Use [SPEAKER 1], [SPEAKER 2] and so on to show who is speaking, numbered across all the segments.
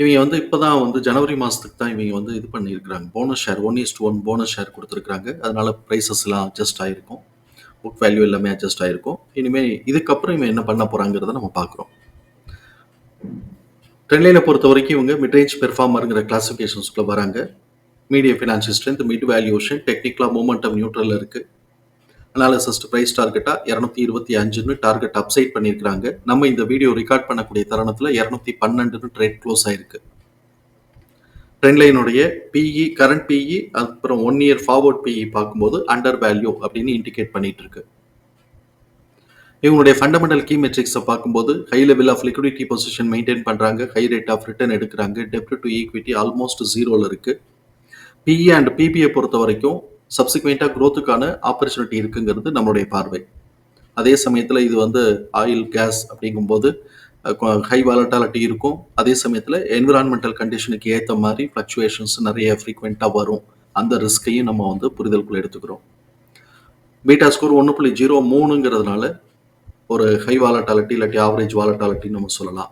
[SPEAKER 1] இவங்க வந்து இப்போதான் வந்து ஜனவரி மாதத்துக்கு தான் இவங்க வந்து இது பண்ணியிருக்கிறாங்க. Bonus share one is to one bonus share கொடுத்துருக்காங்க அதனால ப்ரைஸஸ்லாம் அட்ஜஸ்ட் ஆகிருக்கும் புக் வேல்யூ எல்லாமே அட்ஜஸ்ட் ஆகிருக்கும் இனிமேல் இதுக்கப்புறம் இவங்க என்ன பண்ண போகிறாங்கிறத நம்ம பார்க்குறோம். ட்ரெண்ட்லைனை பொறுத்த வரைக்கும் இவங்க மிட்ரேஞ்ச் பெர்ஃபார்மருங்கிற கிளாசிஃபிகேஷன்ஸ்குள்ளே வராங்க. Medium financial strength mid valuation டெக்னிக்கலாக மூமெண்டம் நியூட்ரலில் இருக்குது அனாலிசிஸ்ட் ப்ரைஸ் டார்கெட்டாக இரநூத்தி இருபத்தி அஞ்சுன்னு டார்கெட் அப்சைட் பண்ணியிருக்கிறாங்க. நம்ம இந்த வீடியோ ரெக்கார்ட் பண்ணக்கூடிய தருணத்தில் இரநூத்தி பன்னெண்டுன்னு ட்ரேட் க்ளோஸ் ஆயிருக்கு. ட்ரெண்ட்லைனுடைய பிஇ கரண்ட் பிஇ அப்புறம் ஒன் இயர் ஃபார்வர்ட் பிஇ பார்க்கும்போது அண்டர் வேல்யூ அப்படின்னு இண்டிகேட் பண்ணிட்டு இருக்கு இவங்களுடைய ஃபண்டமெண்டல் கீ மெட்ரிக்ஸை பார்க்கும்போது high level of liquidity position maintain பண்ணுறாங்க ஹை ரேட் ஆஃப் ரிட்டர்ன் எடுக்கிறாங்க. டெப்ட் டு ஈக்விட்டி ஆல்மோஸ்ட் ஜீரோவில் இருக்குது பிஇ அண்ட் பிபிஐ பொறுத்த வரைக்கும் சப்சிக்வெண்ட்டாக க்ரோத்துக்கான ஆப்பர்ச்சுனிட்டி இருக்குங்கிறது நம்மளுடைய பார்வை. அதே சமயத்தில் இது வந்து ஆயில் கேஸ் அப்படிங்கும்போது ஹை வாலட்டாலிட்டி இருக்கும். அதே சமயத்தில் என்விரான்மெண்டல் கண்டிஷனுக்கு ஏற்ற மாதிரி ஃப்ளக்சுவேஷன்ஸ் நிறைய ஃப்ரீக்வெண்ட்டாக வரும். அந்த ரிஸ்கையும் நம்ம வந்து புரிதலுக்குள்ள எடுத்துக்கிறோம். பீட்டா ஸ்கோர் ஒன்று புள்ளி ஜீரோ மூணுங்கிறதுனால ஒரு ஹை வாலட்டாலிட்டி இல்லாட்டி ஆவரேஜ் வாலட்டாலிட்டின்னு நம்ம சொல்லலாம்.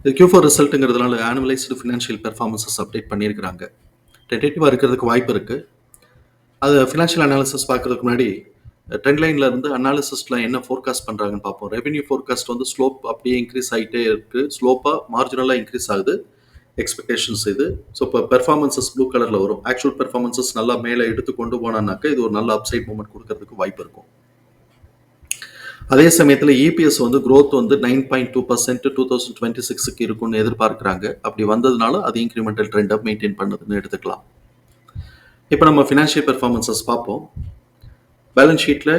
[SPEAKER 1] இது கியூஃபோர் ரிசல்ட்டுங்கிறதுனால ஆனுவலைஸ்டு ஃபினான்ஷியல் பெர்ஃபார்மன்ஸஸ் அப்டேட் பண்ணியிருக்கிறாங்க. டென்டேட்டிவாக இருக்கிறதுக்கு வாய்ப்பு இருக்குது அது ஃபினான்ஷியல் அனாலிசிஸ் பார்க்கறதுக்கு முன்னாடி ட்ரெண்ட் லைனில் இருந்து அனாலிசிஸ்டில் என்ன ஃபோர்காஸ்ட் பண்ணுறாங்கன்னு பார்ப்போம். ரெவென்யூ ஃபோர்காஸ்ட் வந்து ஸ்லோப் அப்படியே இன்க்ரீஸ் ஆகிட்டே இருக்குது ஸ்லோப்பாக மார்ஜினலாக இன்க்ரீஸ் ஆகுது. எக்ஸ்பெக்டேஷன்ஸ் இது. ஸோ இப்போ பெர்ஃபார்மன்சஸ் ப்ளூ கலரில் வரும். ஆக்சுவல் பெர்ஃபார்மன்சஸ் நல்லா மேலே எடுத்து கொண்டு போனான்னாக்க இது ஒரு நல்ல அப்சைட் மூமெண்ட் கொடுக்கறதுக்கு வாய்ப்பு இருக்கும். அதே சமயத்தில் இபிஎஸ் வந்து க்ரோத் வந்து nine point two percent two thousand twenty சிக்ஸுக்கு இருக்கும்னு எதிர்பார்க்குறாங்க. அப்படி வந்ததுனால அது இன்க்ரிமெண்டல் ட்ரெண்டாக மெயின்டைன் பண்ணுதுன்னு எடுத்துக்கலாம். இப்போ நம்ம ஃபினான்ஷியல் பெர்ஃபார்மன்சஸ் பார்ப்போம். பேலன்ஸ் ஷீட்டில்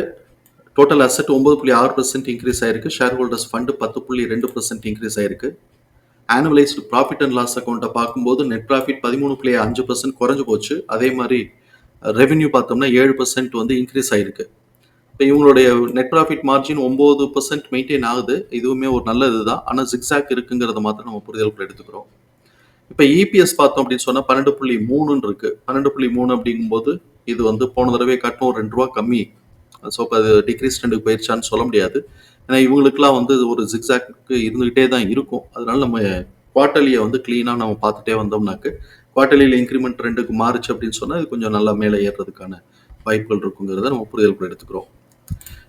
[SPEAKER 1] டோட்டல் அசெட் ஒம்பது புள்ளி ஆறு பர்சன்ட் இன்க்ரீஸ் ஆயிருக்கு. ஷேர் ஹோல்டர்ஸ் ஃபண்டு பத்து புள்ளி ரெண்டு பர்சன்ட் இன்க்ரீஸ் ஆயிருக்கு. ஆனுவலைஸ்டு ப்ராஃபிட் அண்ட் லாஸ் அக்கௌண்ட்டை பார்க்கும்போது நெட் ப்ராஃபிட் பதிமூணு புள்ளி அஞ்சு பர்சன்ட் குறைஞ்சு போச்சு. அதே மாதிரி ரெவென்யூ பார்த்தோம்னா ஏழு பர்சன்ட் வந்து இன்க்ரீஸ் ஆயிருக்கு. இப்போ இவங்களுடைய நெட் ப்ராஃபிட் மார்ஜின் ஒம்பது பர்சன்ட் மெயின்டைன் ஆகுது. இதுவுமே ஒரு நல்ல இதுதான் ஆனால் ஜிக்ஸாக் இருக்குங்கிறத மாத்திரம் நம்ம புரிதலுக்குள்ள எடுத்துக்கிறோம். இப்போ இபிஎஸ் பார்த்தோம் அப்படின்னு சொன்னால் பன்னெண்டு புள்ளி மூணுன்னு இருக்கு. பன்னெண்டு புள்ளி மூணு அப்படிங்கும்போது இது வந்து போன தடவை காட்டும் ஒரு ரெண்டு ரூபா கம்மி. ஸோ இப்போ அது டிக்ரீஸ் ரெண்டுக்கு போயிடுச்சான்னு சொல்ல முடியாது. ஏன்னா இவங்களுக்குலாம் வந்து ஒரு ஜிக்ஸாக்கு இருந்துகிட்டே தான் இருக்கும். அதனால நம்ம குவார்ட்டர்லியை வந்து க்ளீனாக நம்ம பார்த்துட்டே வந்தோம்னாக்கு குவார்ட்டர்லியில் இன்க்ரிமெண்ட் ரெண்டுக்கு மாறுச்சு அப்படின்னு சொன்னால் இது கொஞ்சம் நல்லா மேலே ஏறுறதுக்கான வாய்ப்புகள் இருக்குங்கிறத நம்ம புரிதலுக்குள்ள எடுத்துக்கிறோம்.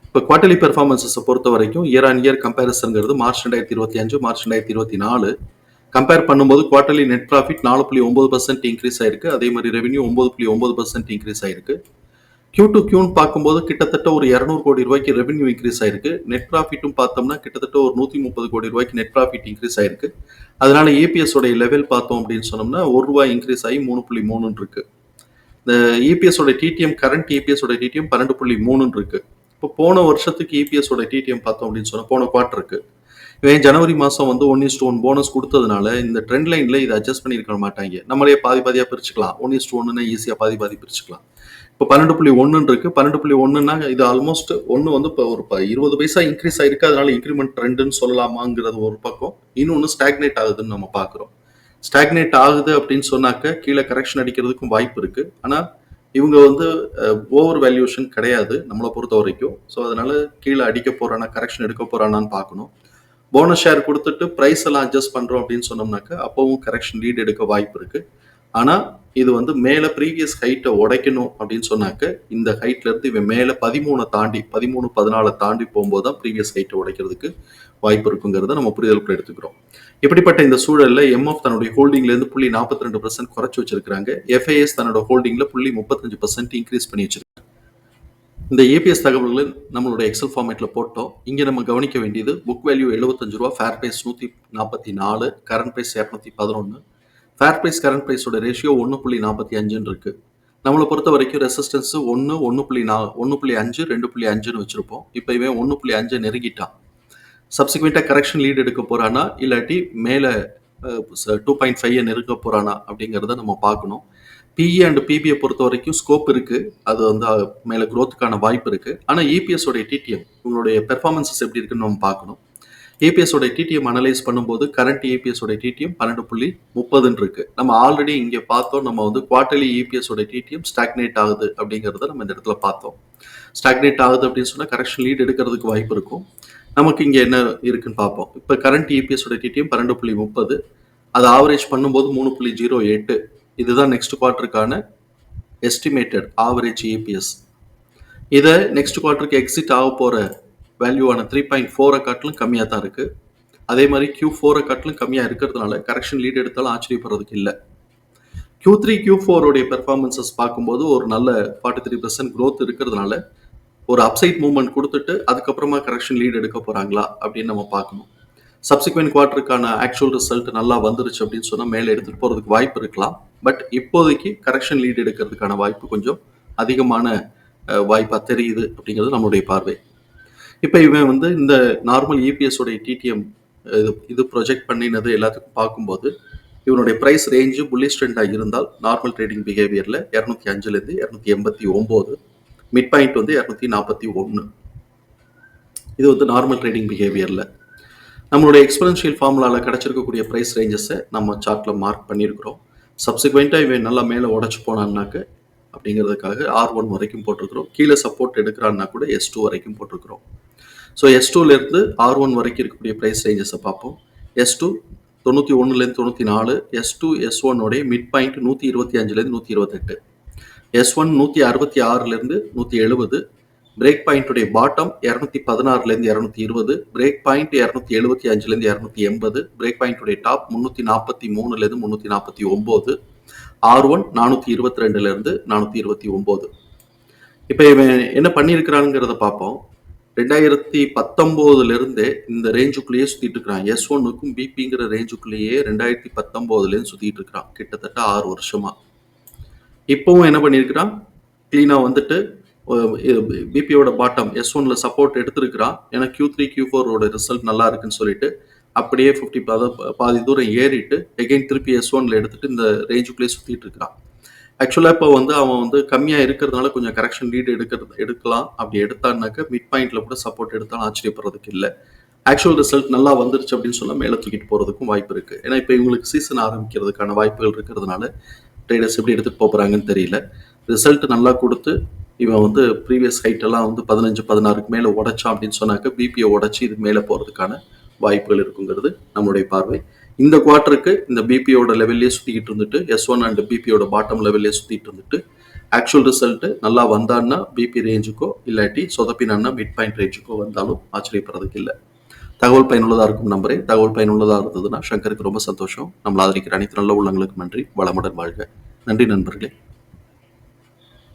[SPEAKER 1] இப்போ குவார்டர்லி பெர்ஃபார்மன்ஸஸை பொறுத்த வரைக்கும் இயர் ஆன் இயர் கம்பேரிசன்ங்கிறது மார்ச் ரெண்டாயிரத்தி இருபத்தி அஞ்சு மார்ச் ரெண்டாயிரத்தி இருபத்தி நாலு. கம்பேர் பண்ணும்போது குவார்டர்லி நெட் ப்ராஃபிட் நாலு புள்ளி ஒன்பது பர்சன்ட் இன்க்ரீஸ் ஆயிருக்கு. அதே மாதிரி ரெவன்யூ ஒன்பது புள்ளி ஒன்பது பர்சன்ட் இன்க்ரீஸ் ஆயிருக்கு. கியூ டு கியூன்னு பார்க்கும்போது கிட்டத்தட்ட ஒரு இரநூறு கோடி ரூபாய்க்கு ரெவென்யூ இன்க்ரீஸ் ஆயிருக்கு. நெட் ப்ராஃபிட்டும் பார்த்தோம்னா கிட்டத்தட்ட ஒரு நூற்றி முப்பது கோடி ரூபாய்க்கு நெட் ப்ராஃபிட் இன்க்ரீஸ் ஆயிருக்கு. அதனால ஏபிஎஸ் உடைய லெவல் பார்த்தோம் அப்படின்னு சொன்னோம்னா ஒரு ரூபாய் இன்க்ரீஸ் ஆகி மூணு புள்ளி மூணுன்னு இருக்கு. இந்த இபிஎஸ் உடைய டிடிஎம் கரண்ட் இபிஎஸ் உடைய டிடிஎம் பன்னெண்டு புள்ளி மூணுன்னு இருக்கு. இப்போ போன வருஷத்துக்கு இபிஎஸோட டிடிஎம் பார்த்தோம் அப்படின்னு சொன்னால் போன குவார்ட்டருக்கு இவன் ஜனவரி மாதம் வந்து ஒன் இஸ்ட் ஒன் போனஸ் கொடுத்ததுனால இந்த ட்ரெண்ட் லைனில் இதை அட்ஜஸ்ட் பண்ணியிருக்க மாட்டாங்க. நம்மளே பாதி பாதியாக பிரிச்சுக்கலாம். ஒன் இஸ்ட் ஒன்றுனா ஈஸியாக பாதி பாதி பிரிச்சுக்கலாம். இப்போ பன்னெண்டு புள்ளி ஒன்றுன்னு இருக்கு. பன்னெண்டு புள்ளி ஒன்றுனா இது ஆல்மோஸ்ட் ஒன்று வந்து இப்போ ஒரு ப- இருபது பைசா இன்க்ரீஸ் ஆயிருக்கு. அதனால இன்க்ரிமெண்ட் ட்ரெண்டுன்னு சொல்லலாமாங்கிறது ஒரு பக்கம். இன்னொன்று ஸ்டாக்னேட் ஆகுதுன்னு நம்ம பார்க்குறோம். ஸ்டாக்னேட் ஆகுது அப்படின்னு சொன்னாக்க கீழே கரெக்ஷன் அடிக்கிறதுக்கும் வாய்ப்பு இருக்கு. ஆனால் இவங்க வந்து ஓவர் வேல்யூஷன் கிடையாது நம்மளை பொறுத்த வரைக்கும் ஸோ அதனால கீழே அடிக்க போறானா கரெக்ஷன் எடுக்க போறானான்னு பார்க்கணும். போனஸ் ஷேர் கொடுத்துட்டு ப்ரைஸ் எல்லாம் அட்ஜஸ்ட் பண்றோம் அப்படின்னு சொன்னோம்னாக்க அப்பவும் கரெக்ஷன் லீட் எடுக்க வாய்ப்பு இருக்கு. ஆனால் இது வந்து மேலே ப்ரீவியஸ் ஹைட்டை உடைக்கணும் அப்படின்னு சொன்னாக்க இந்த ஹைட்லேருந்து இவன் மேலே பதிமூணை தாண்டி பதிமூணு பதினாலை தாண்டி போகும்போது தான் ப்ரீவியஸ் ஹைட்டை உடைக்கிறதுக்கு வாய்ப்பு இருக்குங்கிறத நம்ம புரிதலுக்குள்ள எடுத்துக்கிறோம். இப்படிப்பட்ட இந்த சூழலில் எம்எஃப் தன்னுடைய ஹோல்டிங்லேருந்து புள்ளி நாற்பத்தி ரெண்டு பர்சன்ட் குறைச்சி வச்சிருக்காங்க எஃப்ஐஎஸ் தன்னோட ஹோல்டிங்கில் புள்ளி முப்பத்தஞ்சு பர்சன்ட் இன்க்ரீஸ் பண்ணி வச்சிருக்காங்க. இந்த ஏபிஎஸ் தகவல்களை நம்மளுடைய எக்ஸல் ஃபார்மேட்டில் போட்டோம். இங்கே நம்ம கவனிக்க வேண்டியது புக் வேல்யூ எழுபத்தஞ்சு ரூபா ஃபேர் ப்ரைஸ் நூற்றி நாற்பத்தி நாலு கரண்ட் ப்ரைஸ் இரநூத்தி பதினொன்று ஃபேர் ப்ரைஸ் கரண்ட் ப்ரைஸோட ரேஷியோ ஒன்று புள்ளி நாற்பத்தி அஞ்சுன்னு இருக்கு. நம்மளை பொறுத்த வரைக்கும் ரெசிஸ்டன்ஸு ஒன்று ஒன்று புள்ளி நா ஒன்று புள்ளி அஞ்சு ரெண்டு புள்ளி அஞ்சுன்னு வச்சுருப்போம். இப்போ இவன் ஒன்று புள்ளி அஞ்சு நெருங்கிட்டான். சப்சிக்வெண்ட்டாக கரெக்ஷன் லீட் எடுக்க போகிறானா இல்லாட்டி மேலே டூ பாயிண்ட் ஃபைவ் நெருங்க போகிறானா அப்படிங்கிறத நம்ம பார்க்கணும். பிஇ அண்ட் பிபியை பொறுத்த வரைக்கும் ஸ்கோப் இருக்குது அது வந்து மேலே க்ரோத்துக்கான வாய்ப்பு இருக்குது ஆனால் இபிஎஸ் உடைய டிடிஎம் உங்களுடைய பெர்ஃபார்மன்ஸஸ் எப்படி இருக்குன்னு நம்ம பார்க்கணும். ஏபிஎஸோட டிடிஎம் அனலைஸ் பண்ணும்போது கரண்ட் ஏபிஎஸோட டிடிஎம் பன்னெண்டு புள்ளி முப்பதுன்னு இருக்கு. நம்ம ஆல்ரெடி இங்கே பார்த்தோம் நம்ம வந்து குவார்டர்லி ஏபிஎஸோட டிடிஎம் ஸ்டாக்னேட் ஆகுது அப்படிங்கிறத நம்ம இந்த இடத்துல பார்த்தோம். ஸ்டாக்னேட் ஆகுது அப்படின்னு சொன்னால் கரெக்ஷன் லீட் எடுக்கிறதுக்கு வாய்ப்பு இருக்கும். நமக்கு இங்கே என்ன இருக்குன்னு பார்ப்போம். இப்போ கரண்ட் ஏபிஎஸோட டிடிஎம் பன்னெண்டு புள்ளி முப்பது அது ஆவரேஜ் பண்ணும்போது மூணு புள்ளி ஜீரோ எட்டு. இதுதான் நெக்ஸ்ட் குவார்ட்டருக்கான எஸ்டிமேட்டட் ஆவரேஜ் ஏபிஎஸ் இதை நெக்ஸ்ட் குவார்ட்டருக்கு எக்ஸிட் ஆக போகிற வேல்யூவான த்ரீ பாயிண்ட் ஃபோரை காட்டிலும் கம்மியாக தான் இருக்குது அதே மாதிரி கியூ ஃபோரை காட்டிலும் கம்மியாக இருக்கிறதுனால கரெக்ஷன் லீட் எடுத்தாலும் ஆச்சரியப்படுறதுக்கு இல்லை. கியூ த்ரீ கியூ ஃபோருடைய பெர்ஃபார்மன்சஸ் பார்க்கும்போது ஒரு நல்ல ஃபார்ட்டி த்ரீ பர்சன்ட் க்ரோத் இருக்கிறதுனால ஒரு அப்சைட் மூவ்மெண்ட் கொடுத்துட்டு அதுக்கப்புறமா கரெக்ஷன் லீட் எடுக்க போகிறாங்களா அப்படின்னு நம்ம பார்க்கணும். சப்சிக்வெண்ட் குவார்ட்டருக்கான ஆக்சுவல் ரிசல்ட் நல்லா வந்துருச்சு அப்படின்னு சொன்னால் மேலே எடுத்துகிட்டு போகிறதுக்கு வாய்ப்பு இருக்கலாம். பட் இப்போதைக்கு கரெக்ஷன் லீட் எடுக்கிறதுக்கான வாய்ப்பு கொஞ்சம் அதிகமான வாய்ப்பாக தெரியுது அப்படிங்கிறது நம்மளுடைய பார்வை. இப்போ இவன் வந்து இந்த நார்மல் இபிஎஸ் உடைய டிடிஎம் இது இது ப்ரொஜெக்ட் பண்ணினது எல்லாத்துக்கும் பார்க்கும்போது இவனுடைய ப்ரைஸ் ரேஞ்சு புல்லிஷ் ட்ரெண்டாக இருந்தால் நார்மல் ட்ரேடிங் பிஹேவியரில் இரநூத்தி அஞ்சுலேருந்து இரநூத்தி எண்பத்தி ஒம்பது மிட் பாயிண்ட் வந்து இரநூத்தி நாற்பத்தி ஒன்று இது வந்து நார்மல் ட்ரேடிங் பிஹேவியரில் நம்மளுடைய எக்ஸ்பெரன்ஷியல் ஃபார்முலாவில் கிடச்சிருக்கக்கூடிய ப்ரைஸ் ரேஞ்சஸை நம்ம சார்ட்டில் மார்க் பண்ணியிருக்கிறோம் சப்சிக்வெண்ட்டாக இவன் நல்லா மேலே உடச்சி போனான்னாக்க அப்படிங்கிறதுக்காக ஆர் ஒன் வரைக்கும் போட்டிருக்கிறோம். கீழே சப்போர்ட் எடுக்கிறான்னா கூட எஸ் டூ வரைக்கும் போட்டிருக்கிறோம். ஸோ எஸ் டூலேருந்து ஆர் ஒன் வரைக்கும் இருக்கக்கூடிய ப்ரைஸ் ரேஞ்சஸை பார்ப்போம். எஸ் டூ தொண்ணூற்றி ஒன்றுலேருந்து தொண்ணூற்றி நாலு எஸ் டூ எஸ் ஒன்னோடைய மிட் பாயிண்ட் நூற்றி இருபத்தி அஞ்சுலேருந்து நூற்றி இருபத்தெட்டு. எஸ் ஒன் நூற்றி அறுபத்தி ஆறுலேருந்து நூற்றி எழுபது. பிரேக் பாயிண்ட்டுடைய பாட்டம் இரநூத்தி பதினாறுலேருந்து இரநூத்தி இருபது. பிரேக் பாயிண்ட் இரநூத்தி எழுபத்தி அஞ்சுலேருந்து இரநூத்தி எண்பது. பிரேக் பாயிண்ட்டுடைய டாப் முந்நூற்றி நாற்பத்தி மூணுலேருந்து முந்நூற்றி நாற்பத்தி ஒம்பது. ஆர் ஒன் நானூற்றி இருபத்தி ரெண்டுலேருந்து நானூற்றி இருபத்தி ஒம்பது. இப்போ இவன் என்ன பண்ணியிருக்கிறானுங்கிறத பார்ப்போம். ரெண்டாயிரத்தி பத்தொம்போதுலேருந்தே இந்த ரேஞ்சுக்குள்ளேயே சுற்றிட்டு இருக்கிறான். எஸ் ஒன்னுக்கும் பிபிங்கிற ரேஞ்சுக்குள்ளேயே ரெண்டாயிரத்தி பத்தொம்போதுலேருந்து சுற்றிட்டு இருக்கிறான். கிட்டத்தட்ட ஆறு வருஷமா. இப்போவும் என்ன பண்ணியிருக்கிறான்? க்ளீனாக வந்துட்டு பிபியோட பாட்டம் எஸ் ஒன்ல சப்போர்ட் எடுத்திருக்கிறான். ஏன்னா கியூ த்ரீ கியூ ஃபோரோட ரிசல்ட் நல்லா இருக்குன்னு சொல்லிட்டு அப்படியே ஃபிஃப்டி பாதி தூரம் ஏறிட்டு எகைன் திருப்பி எஸ் ஒன்ல எடுத்துட்டு இந்த ரேஞ்சுக்குள்ளேயே சுற்றிட்டு இருக்கிறான் ஆக்சுவலாக இப்போ வந்து அவன் வந்து கம்மியாக இருக்கிறதுனால கொஞ்சம் கரெக்ஷன் லீடு எடுக்கிறது எடுக்கலாம். அப்படி எடுத்தான்னாக்க மிட் பாயிண்ட்ல கூட சப்போர்ட் எடுத்தாலும் ஆச்சரியப்படுறதுக்கு இல்லை. ஆக்சுவல் ரிசல்ட் நல்லா வந்துருச்சு அப்படின்னு சொன்னா மேலே தூக்கிட்டு போகிறதுக்கும் வாய்ப்பு இருக்கு. ஏன்னா இப்போ இவங்களுக்கு சீசன் ஆரம்பிக்கிறதுக்கான வாய்ப்புகள் இருக்கிறதுனால ட்ரேடர்ஸ் எப்படி எடுத்துகிட்டு போகிறாங்கன்னு தெரியல. ரிசல்ட் நல்லா கொடுத்து இவன் வந்து ப்ரீவியஸ் ஹைட் எல்லாம் வந்து பதினஞ்சு பதினாறுக்கு மேலே உடைச்சான் அப்படின்னு சொன்னாக்க பிபியை உடைச்சி இது மேலே போகிறதுக்கான வாய்ப்புகள் இருக்குங்கிறது நம்மளுடைய பார்வை. இந்த குவார்ட்டருக்கு இந்த பிபியோட லெவல்லே சுற்றிக்கிட்டு இருந்துட்டு எஸ் ஒன் அண்ட் பிபியோட பாட்டம் லெவல்லே சுற்றிட்டு இருந்துட்டு ஆக்சுவல் ரிசல்ட் நல்லா வந்தான்னா பிபி ரேஞ்சுக்கோ இல்லாட்டி சொதப்பினான்னா மிட் பாயிண்ட் ரேஞ்சுக்கோ வந்தாலும் ஆச்சரியப்படுறதுக்கு இல்லை. தகவல் பயனுள்ளதாக இருக்கும் நம்பரே. தகவல் பயனுள்ளதாக இருந்ததுன்னா சங்கருக்கு ரொம்ப சந்தோஷம். நம்மள ஆதரிக்கிற அனைத்து நல்ல உள்ளங்களுக்கு நன்றி. வளமுடன் வாழ்க. நன்றி நண்பர்களே.